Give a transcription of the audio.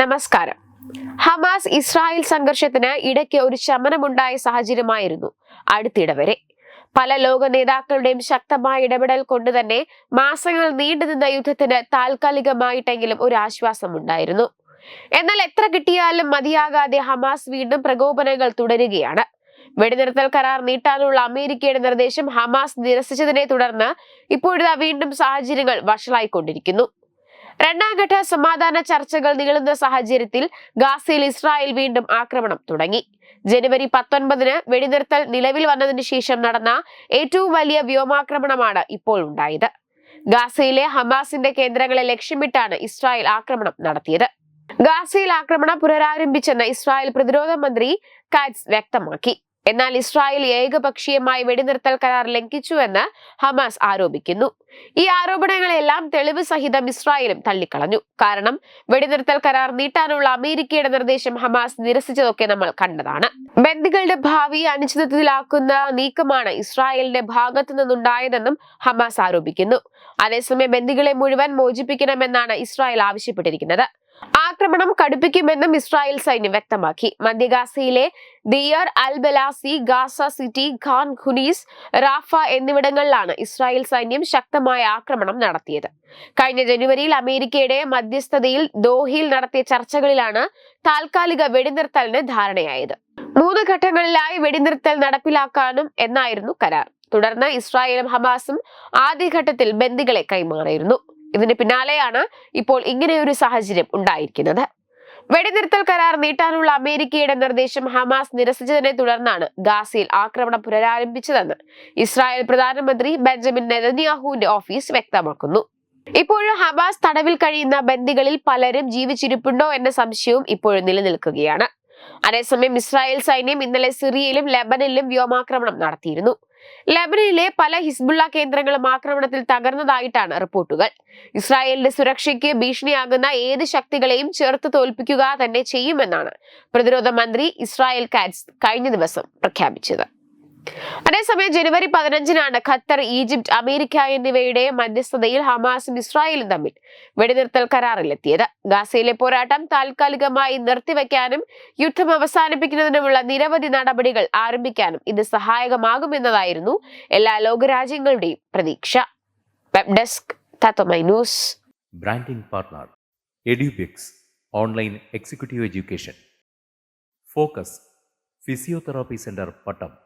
നമസ്കാരം. Hamas Israel സംഘർഷത്തിന് ഇടയ്ക്ക് ഒരു ശമനമുണ്ടായ സാഹചര്യമായിരുന്നു. അടുത്തിടെ വരെ പല ലോക നേതാക്കളുടെയും ശക്തമായ ഇടപെടൽ കൊണ്ട് തന്നെ മാസങ്ങൾ നീണ്ടുനിന്ന യുദ്ധത്തിന് താൽക്കാലികമായിട്ടെങ്കിലും ഒരു ആശ്വാസം ഉണ്ടായിരുന്നു എന്നാൽ എത്ര കിട്ടിയാലും മതിയാകാതെ ഹമാസ് വീണ്ടും പ്രകോപനങ്ങൾ തുടരുകയാണ്. വെടിനിർത്തൽ കരാർ നീട്ടാനുള്ള അമേരിക്കയുടെ നിർദ്ദേശം ഹമാസ് നിരസിച്ചതിനെ തുടർന്ന് ഇപ്പോഴിതാ വീണ്ടും സാഹചര്യങ്ങൾ വഷളായിക്കൊണ്ടിരിക്കുന്നു. രണ്ടാം ഘട്ട സമാധാന ചർച്ചകൾ നീളുന്ന സാഹചര്യത്തിൽ ഗാസയിൽ ഇസ്രായേൽ വീണ്ടും ആക്രമണം തുടങ്ങി. ജനുവരി പത്തൊൻപതിന് വെടിനിർത്തൽ നിലവിൽ വന്നതിന് ശേഷം നടന്ന ഏറ്റവും വലിയ വ്യോമാക്രമണമാണ് ഇപ്പോൾ ഉണ്ടായത്. ഗാസയിലെ ഹമാസിന്റെ കേന്ദ്രങ്ങളെ ലക്ഷ്യമിട്ടാണ് ഇസ്രായേൽ ആക്രമണം നടത്തിയത്. ഗാസയിൽ ആക്രമണം പുനരാരംഭിച്ചെന്ന് ഇസ്രായേൽ പ്രതിരോധ മന്ത്രി കാറ്റ്സ് വ്യക്തമാക്കി. എന്നാൽ ഇസ്രായേൽ ഏകപക്ഷീയമായി വെടിനിർത്തൽ കരാർ ലംഘിച്ചുവെന്ന് ഹമാസ് ആരോപിക്കുന്നു. ഈ ആരോപണങ്ങളെല്ലാം തെളിവ് സഹിതം ഇസ്രായേലും തള്ളിക്കളഞ്ഞു. കാരണം വെടിനിർത്തൽ കരാർ നീട്ടാനുള്ള അമേരിക്കയുടെ നിർദ്ദേശം ഹമാസ് നിരസിച്ചതൊക്കെ നമ്മൾ കണ്ടതാണ്. ബന്ദികളുടെ ഭാവി അനിശ്ചിതത്വത്തിലാക്കുന്ന നീക്കമാണ് ഇസ്രായേലിന്റെ ഭാഗത്തു നിന്നുണ്ടായതെന്നും ഹമാസ് ആരോപിക്കുന്നു. അതേസമയം ബന്ദികളെ മുഴുവൻ മോചിപ്പിക്കണമെന്നാണ് ഇസ്രായേൽ ആവശ്യപ്പെട്ടിരിക്കുന്നത്. ആക്രമണം കടുപ്പിക്കുമെന്നും ഇസ്രായേൽ സൈന്യം വ്യക്തമാക്കി. മധ്യഗാസയിലെ Deir al Balah Gaza city Khan Younis Rafah എന്നിവിടങ്ങളിലാണ് ഇസ്രായേൽ സൈന്യം ശക്തമായ ആക്രമണം നടത്തിയത്. കഴിഞ്ഞ ജനുവരിയിൽ അമേരിക്കയുടെ മധ്യസ്ഥതയിൽ ദോഹയിൽ നടത്തിയ ചർച്ചകളിലാണ് താൽക്കാലിക വെടിനിർത്തലിന് ധാരണയായത്. മൂന്ന് ഘട്ടങ്ങളിലായി വെടിനിർത്തൽ നടപ്പിലാക്കാനും എന്നായിരുന്നു കരാർ. തുടർന്ന് ഇസ്രായേലും ഹമാസും ആദ്യഘട്ടത്തിൽ ബന്ദികളെ കൈമാറിയിരുന്നു. ഇതിന് പിന്നാലെയാണ് ഇപ്പോൾ ഇങ്ങനെയൊരു സാഹചര്യം ഉണ്ടായിരിക്കുന്നത്. വെടിനിർത്തൽ കരാർ നീട്ടാനുള്ള അമേരിക്കയുടെ നിർദ്ദേശം ഹമാസ് നിരസിച്ചതിനെ തുടർന്നാണ് ഗാസയിൽ ആക്രമണം പുനരാരംഭിച്ചതെന്ന് ഇസ്രായേൽ പ്രധാനമന്ത്രി ബെഞ്ചമിൻ നെതന്യാഹുവിന്റെ ഓഫീസ് വ്യക്തമാക്കുന്നു. ഇപ്പോഴും ഹമാസ് തടവിൽ കഴിയുന്ന ബന്ദികളിൽ പലരും ജീവിച്ചിരിപ്പുണ്ടോ എന്ന സംശയവും ഇപ്പോഴും നിലനിൽക്കുകയാണ്. അതേസമയം ഇസ്രായേൽ സൈന്യം ഇന്നലെ സിറിയയിലും ലെബനനിലും വ്യോമാക്രമണം നടത്തിയിരുന്നു. ലെബനനിലെ പല ഹിസ്ബുള്ള കേന്ദ്രങ്ങളും ആക്രമണത്തിൽ തകർന്നതായിട്ടാണ് റിപ്പോർട്ടുകൾ. ഇസ്രായേലിന്റെ സുരക്ഷയ്ക്ക് ഭീഷണിയാകുന്ന ഏത് ശക്തികളെയും ചേർത്ത് തോൽപ്പിക്കുക തന്നെ ചെയ്യുമെന്നാണ് പ്രതിരോധ മന്ത്രി ഇസ്രായേൽ കാറ്റ്സ് കഴിഞ്ഞ ദിവസം പ്രഖ്യാപിച്ചത്. അതേസമയം ജനുവരി പതിനഞ്ചിനാണ് ഖത്തർ ഈജിപ്ത് അമേരിക്ക എന്നിവയുടെ മധ്യസ്ഥതയിൽ ഹമാസും ഇസ്രായേലും തമ്മിൽ വെടിനിർത്തൽ കരാറിലെത്തിയത്. ഗാസയിലെ പോരാട്ടം താൽക്കാലികമായി നിർത്തിവെക്കാനും യുദ്ധം അവസാനിപ്പിക്കുന്നതിനുമുള്ള നിരവധി നടപടികൾ ആരംഭിക്കാനും ഇത് സഹായകമാകുമെന്നതായിരുന്നു എല്ലാ ലോകരാജ്യങ്ങളുടെയും പ്രതീക്ഷ. Web desk news. Branding partner Edubix online executive education. Focus physiotherapy centre Pattom.